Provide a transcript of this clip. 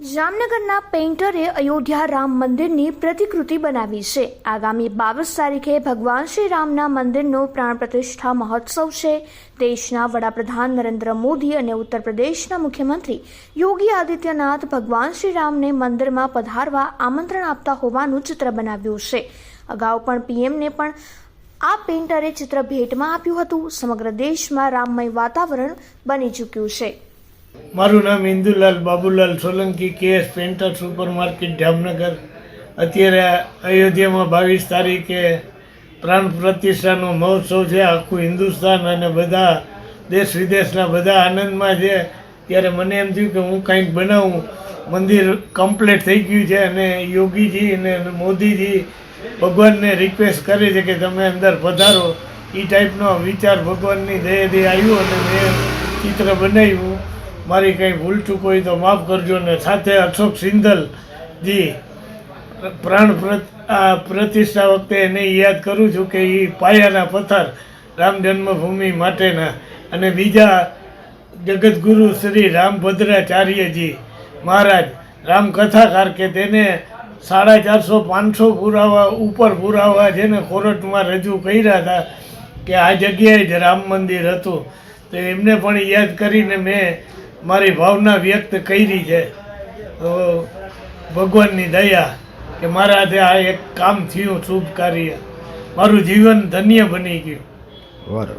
જામનગરના પેઇન્ટરે અયોધ્યા રામ મંદિરની પ્રતિકૃતિ બનાવી છે. આગામી બાવીસ તારીખે ભગવાન શ્રી રામના મંદિરનો પ્રાણ પ્રતિષ્ઠા મહોત્સવ છે. દેશના વડાપ્રધાન નરેન્દ્ર મોદી અને ઉત્તર પ્રદેશના મુખ્યમંત્રી યોગી આદિત્યનાથ ભગવાન શ્રી રામને મંદિરમાં પધારવા આમંત્રણ આપતા હોવાનું ચિત્ર બનાવ્યું છે. અગાઉ પણ પીએમને પણ આ પેઇન્ટરે ચિત્ર ભેટમાં આપ્યું હતું. સમગ્ર દેશમાં રામમય વાતાવરણ બની ચૂક્યું છે. મારું નામ Indulal Babulal Solanki KS painter super market Jamnagar. અત્યારે અયોધ્યામાં બાવીસ તારીખે પ્રાણ પ્રતિષ્ઠાનો મહોત્સવ છે. આખું હિન્દુસ્તાન અને બધા દેશ વિદેશના બધા આનંદમાં છે. ત્યારે મને એમ થયું કે હું કંઈક બનાવું. મંદિર કમ્પ્લીટ થઈ ગયું છે અને યોગીજી અને મોદીજી ભગવાનને રિક્વેસ્ટ કરે છે કે તમે અંદર પધારો. એ ટાઈપનો વિચાર ભગવાનની દયાથી આવ્યો અને મેં ચિત્ર બનાવ્યું. મારી કંઈ ભૂલ ચૂક હોય તો માફ કરજો ને સાથે અશોક સિંધલજી પ્રાણ પ્રતિષ્ઠા વખતે એને યાદ કરું છું કે એ પાયાના પથ્થર રામ જન્મભૂમિ માટેના. અને બીજા જગતગુરુ શ્રી રામભદ્રાચાર્યજી મહારાજ, રામકથાકાર કે તેને સાડા ચારસો પાંચસો પુરાવા ઉપર પુરાવા છે ને કોર્ટમાં રજૂ કર્યા હતા કે આ જગ્યાએ જ રામ મંદિર હતું. તો એમને પણ યાદ કરીને મેં મારી ભાવના વ્યક્ત કરી છે. તો ભગવાનની દયા કે મારા હાથે આ એક કામ થયું શુભ કાર્ય. મારું જીવન ધન્ય બની ગયું. બરાબર